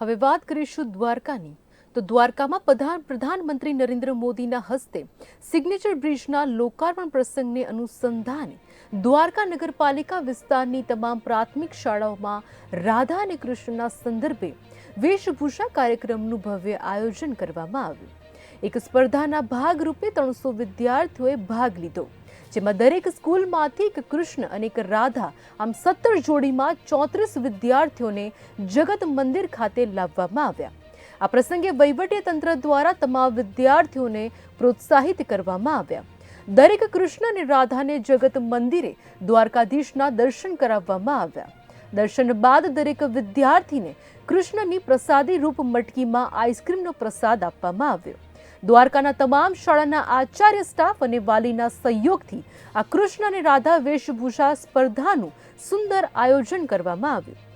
હવે વાત કરીશું દ્વારકાની. તો દ્વારકામાં પ્રધાન પ્રધાનમંત્રી નરેન્દ્ર મોદીના હસ્તે સિગ્નેચર બ્રિજના લોકાર્પણ પ્રસંગને અનુસંધાને દ્વારકા નગરપાલિકા વિસ્તારની તમામ પ્રાથમિક શાળાઓમાં રાધા અને કૃષ્ણના સંદર્ભે વેશભૂષા કાર્યક્રમનું ભવ્ય આયોજન કરવામાં આવ્યું. એક સ્પર્ધાના ભાગરૂપે ત્રણસો વિદ્યાર્થીઓએ ભાગ લીધો, જેમાં દરેક સ્કૂલમાંથી એક કૃષ્ણ અને એક રાધા, આમ સત્તર જોડીમાં ચોત્રીસ વિદ્યાર્થીઓને જગત મંદિર ખાતે લાવવામાં આવ્યા. આ પ્રસંગે વહીવટી તંત્ર દ્વારા તમામ વિદ્યાર્થીઓને પ્રોત્સાહિત કરવામાં આવ્યા. દરેક કૃષ્ણ અને રાધાને જગત મંદિરે દ્વારકાધીશના દર્શન કરાવવામાં આવ્યા. દર્શન બાદ દરેક વિદ્યાર્થીને કૃષ્ણની પ્રસાદી રૂપ મટકીમાં આઈસ્ક્રીમનો પ્રસાદ આપવામાં આવ્યો. દ્વારકાના તમામ શાળાના આચાર્ય સ્ટાફ અને વાલીના સહયોગથી આ કૃષ્ણ અને રાધા વેશભૂષા સ્પર્ધાનું સુંદર આયોજન કરવામાં આવ્યું.